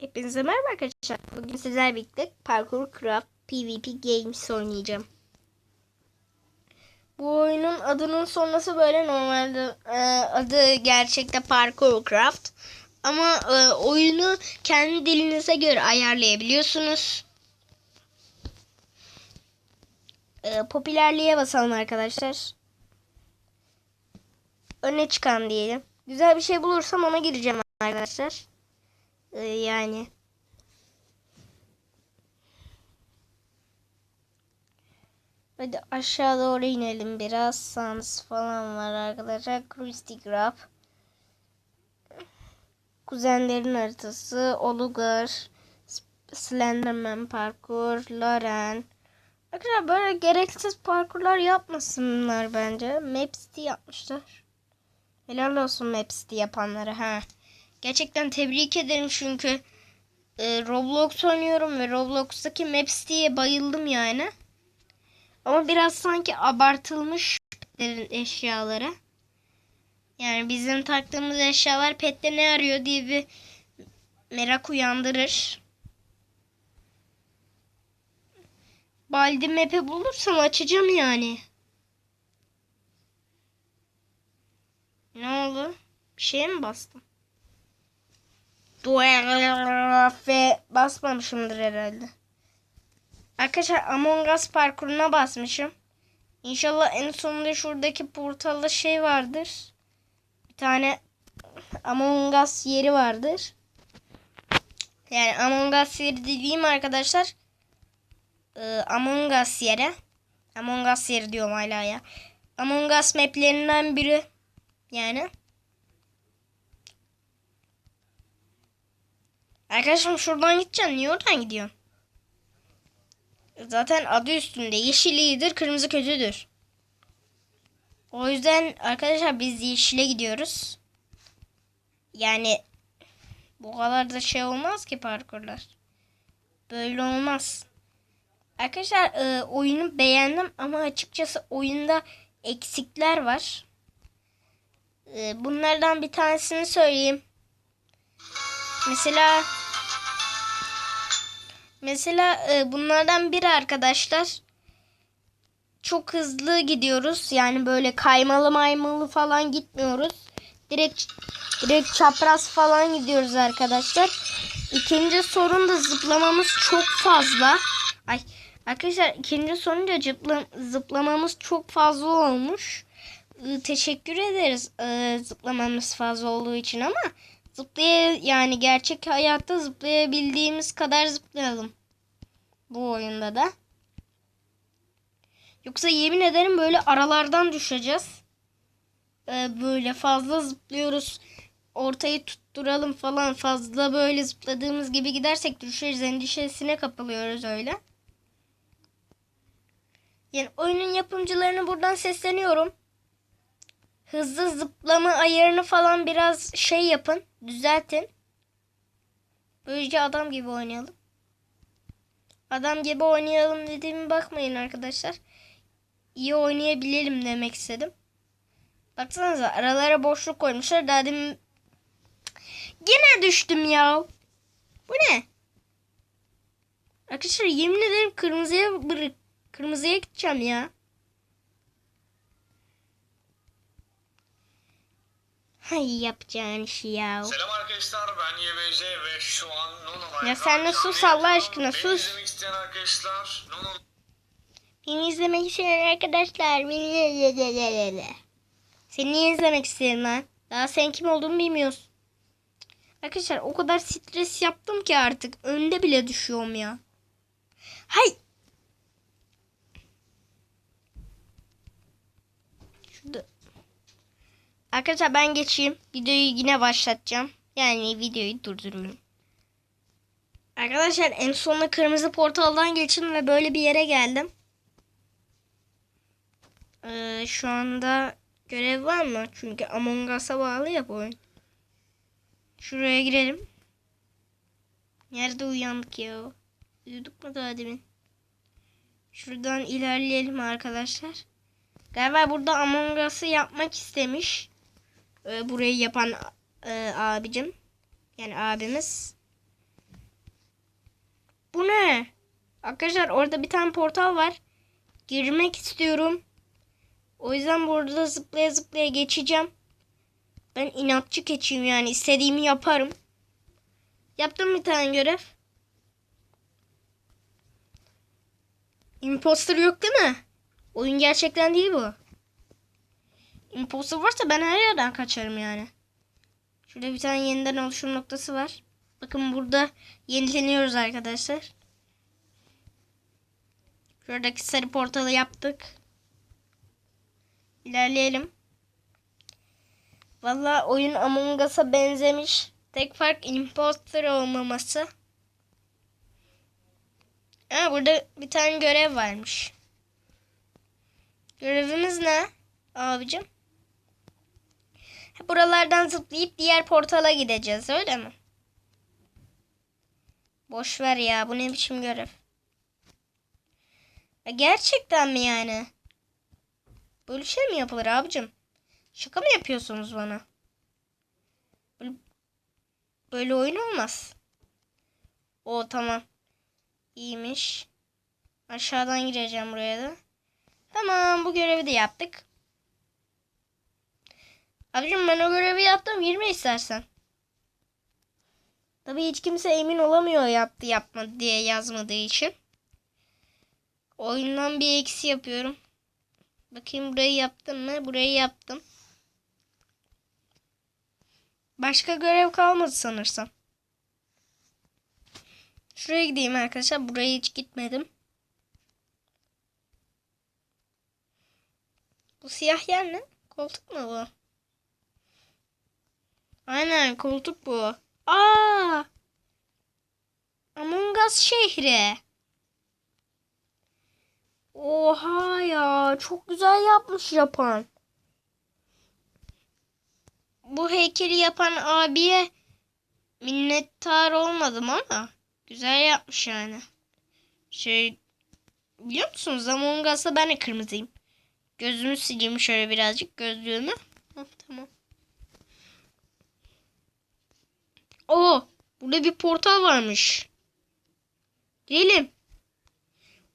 Hepinize merhaba arkadaşlar. Bugün sizlerle birlikte Parkour Craft PvP Games oynayacağım. Bu oyunun adının sonrası böyle normalde e, adı gerçekte Parkour Craft. Ama e, oyunu kendi dilinize göre ayarlayabiliyorsunuz. E, popülerliğe basalım arkadaşlar. Öne çıkan diyelim. Güzel bir şey bulursam ona gireceğim arkadaşlar. Ee, yani. Hadi aşağı doğru inelim biraz. Sans falan var arkadaşlar. Krusty Grab. Kuzenlerin haritası. Olugar. Slenderman parkur. Loren. Arkadaşlar böyle gereksiz parkurlar yapmasınlar bence. Maps'ti yapmışlar. Helal olsun Maps'ti yapanlara ha. Gerçekten tebrik ederim çünkü e, Roblox oynuyorum ve Roblox'taki Maps'tiye bayıldım yani. Ama biraz sanki abartılmış petlerin eşyaları. Yani bizim taktığımız eşyalar pette ne arıyor diye bir merak uyandırır. Baldi map'i bulursam açacağım yani. Ne oldu? Bir şeye mi bastım? F basmamışımdır herhalde. Arkadaşlar Among Us parkuruna basmışım. İnşallah en sonunda şuradaki portalda şey vardır. Bir tane Among Us yeri vardır. Yani Among Us yeri dediğim arkadaşlar e, Among Us yeri. Among Us yeri diyorum hala ya. Among Us maplerinden biri. Yani. Arkadaşım şuradan gideceksin. Niye oradan gidiyorsun? Zaten adı üstünde. Yeşil iyidir, kırmızı kötüdür. O yüzden arkadaşlar biz yeşile gidiyoruz. Yani bu kadar da şey olmaz ki parkurlar. Böyle olmaz. Arkadaşlar e, oyunu beğendim ama açıkçası oyunda eksikler var. E, bunlardan bir tanesini söyleyeyim. Mesela mesela e, bunlardan biri arkadaşlar çok hızlı gidiyoruz. Yani böyle kaymalı maymalı falan gitmiyoruz. Direkt direkt çapraz falan gidiyoruz arkadaşlar. İkinci sorun da zıplamamız çok fazla. Ay arkadaşlar ikinci sorun da zıpla, zıplamamız çok fazla olmuş. Teşekkür ederiz e, zıplamamız fazla olduğu için ama zıplaya yani gerçek hayatta zıplayabildiğimiz kadar zıplayalım. Bu oyunda da. Yoksa yemin ederim böyle aralardan düşeceğiz. Ee, böyle fazla zıplıyoruz. Ortayı tutturalım falan. Fazla böyle zıpladığımız gibi gidersek düşeriz endişesine kapılıyoruz öyle. Yani oyunun yapımcılarına buradan sesleniyorum. Hızlı zıplama ayarını falan biraz şey yapın. Düzeltin. Böylece adam gibi oynayalım. Adam gibi oynayalım dediğimi bakmayın arkadaşlar. İyi oynayabilelim demek istedim. Baksanıza aralara boşluk koymuşlar. Daha demin... Yine düştüm ya. Bu ne? Arkadaşlar yemin ederim kırmızıya bırak kırmızıya gideceğim ya. Hay yapacağın şey ya. Selam arkadaşlar ben YBC ve şu an Nono Ya sen de sus Allah aşkına, Beni sus. izlemek isteyen arkadaşlar Nono Beni izlemek isteyen arkadaşlar beni. Seni niye izlemek isterim lan? Daha sen kim olduğunu bilmiyorsun. Arkadaşlar o kadar stres yaptım ki artık önde bile düşüyorum ya. Hay. Şurada. Arkadaşlar ben geçeyim. Videoyu yine başlatacağım. Yani videoyu durdurmuyorum. Arkadaşlar en sonunda kırmızı portaldan geçtim ve böyle bir yere geldim. Ee, şu anda görev var mı? Çünkü Among Us'a bağlı ya bu oyun. Şuraya girelim. Nerede uyandık ya? Uyuduk mu daha demin? Şuradan ilerleyelim arkadaşlar. Galiba burada Among Us'ı yapmak istemiş. Ee, burayı yapan e, abicim. Yani abimiz. Bu ne? Arkadaşlar orada bir tane portal var. Girmek istiyorum. O yüzden burada zıplaya zıplaya geçeceğim. Ben inatçı keçiyim yani istediğimi yaparım. Yaptım bir tane görev. Imposter yok değil mi? Oyun gerçekten değil bu. Imposter varsa ben her yerden kaçarım yani. Şurada bir tane yeniden oluşum noktası var. Bakın burada yenileniyoruz arkadaşlar. Şuradaki sarı portalı yaptık. İlerleyelim. Valla oyun Among Us'a benzemiş. Tek fark imposter olmaması. Ha, burada bir tane görev varmış. Görevimiz ne abicim? Buralardan zıplayıp diğer portala gideceğiz öyle mi? Boş ver ya bu ne biçim görev? Gerçekten mi yani? Böyle şey mi yapılır abicim? Şaka mı yapıyorsunuz bana? Böyle, böyle oyun olmaz. O tamam. İyiymiş. Aşağıdan gireceğim buraya da. Tamam bu görevi de yaptık. Abicim ben o görevi yaptım. Girme istersen. Tabii hiç kimse emin olamıyor yaptı yapmadı diye yazmadığı için. Oyundan bir eksi yapıyorum. Bakayım burayı yaptım mı? Burayı yaptım. Başka görev kalmadı sanırsam. Şuraya gideyim arkadaşlar. Buraya hiç gitmedim. Bu siyah yer ne? Koltuk mu bu? Aynen koltuk bu. Aa! Among Us şehri. Oha ya çok güzel yapmış yapan. Bu heykeli yapan abiye minnettar olmadım ama güzel yapmış yani. Şey biliyor musunuz Among Us'ta ben de kırmızıyım. Gözümü sileyim şöyle birazcık gözlüğümü. Hah, tamam. Oo, burada bir portal varmış. Gidelim.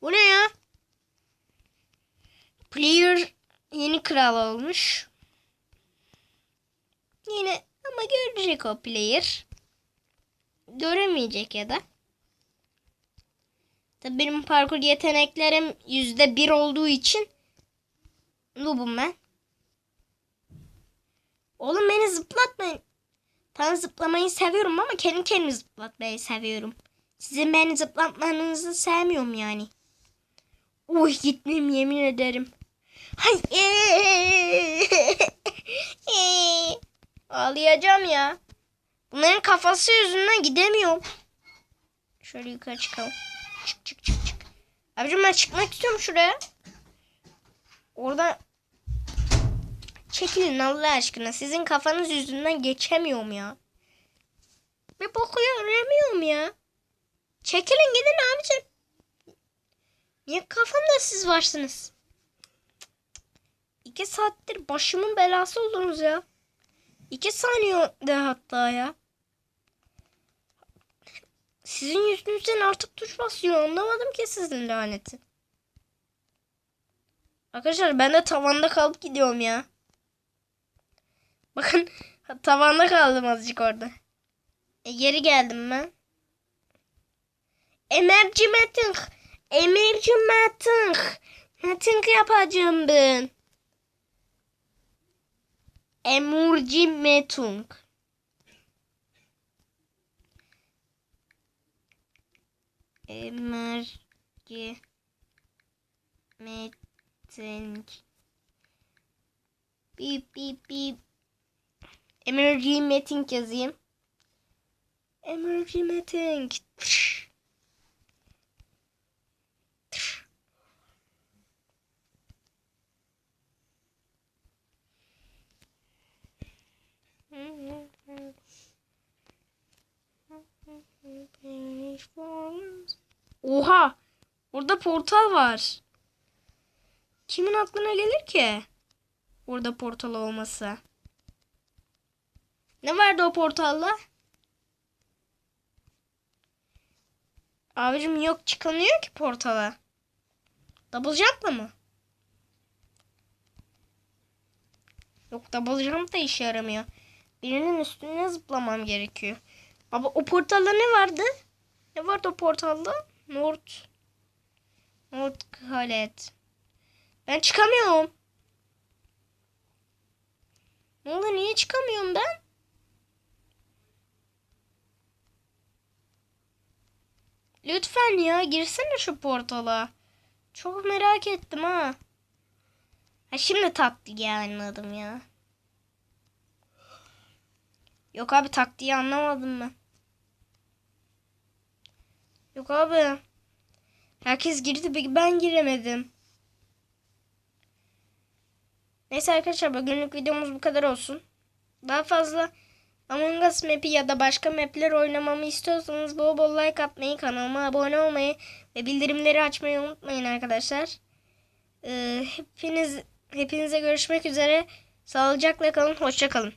Bu ne ya? Player yeni kral olmuş. Yine ama görecek o player. Göremeyecek ya da. Tabii benim parkur yeteneklerim yüzde bir olduğu için noobum ben. Oğlum beni zıplatmayın. Ben zıplamayı seviyorum ama kendi kendimi zıplatmayı seviyorum. Sizin beni zıplatmanızı sevmiyorum yani. Uy gitmeyeyim yemin ederim. Hay Ağlayacağım ya. Bunların kafası yüzünden gidemiyorum. Şöyle yukarı çıkalım. Çık çık çık çık. Abicim ben çıkmak istiyorum şuraya. Orada çekilin Allah aşkına. Sizin kafanız yüzünden geçemiyorum ya. Bir boku göremiyorum ya. Çekilin gidin abicim. Niye kafamda siz varsınız? İki saattir başımın belası oldunuz ya. İki saniye de hatta ya. Sizin yüzünüzden artık tuş basıyor. Anlamadım ki sizin laneti. Arkadaşlar ben de tavanda kalıp gidiyorum ya. Bakın tavanda kaldım azıcık orada. E, geri geldim ben. Emerci meeting. Emerci meeting. Meeting yapacağım ben. Emerci meeting. Emerci meeting. Bip bip bip. Emerci meeting yazayım. Emerci meeting. Oha! Orada portal var. Kimin aklına gelir ki? Orada portal olması. Ne vardı o portalla? Abicim yok çıkamıyor ki portala. Double jump'la mı? Yok double jump da işe yaramıyor. Birinin üstüne zıplamam gerekiyor. Ama o portalda ne vardı? Ne vardı o portalda? North. North Kalet. Ben çıkamıyorum. Ne oldu niye çıkamıyorum ben? Lütfen ya girsene şu portala. Çok merak ettim ha. Ha şimdi taktiği anladım ya. Yok abi taktiği anlamadım ben. Yok abi. Herkes girdi ben giremedim. Neyse arkadaşlar bugünlük videomuz bu kadar olsun. Daha fazla Among Us map'i ya da başka map'ler oynamamı istiyorsanız bol bol like atmayı, kanalıma abone olmayı ve bildirimleri açmayı unutmayın arkadaşlar. Ee, hepiniz hepinize görüşmek üzere. Sağlıcakla kalın, hoşça kalın.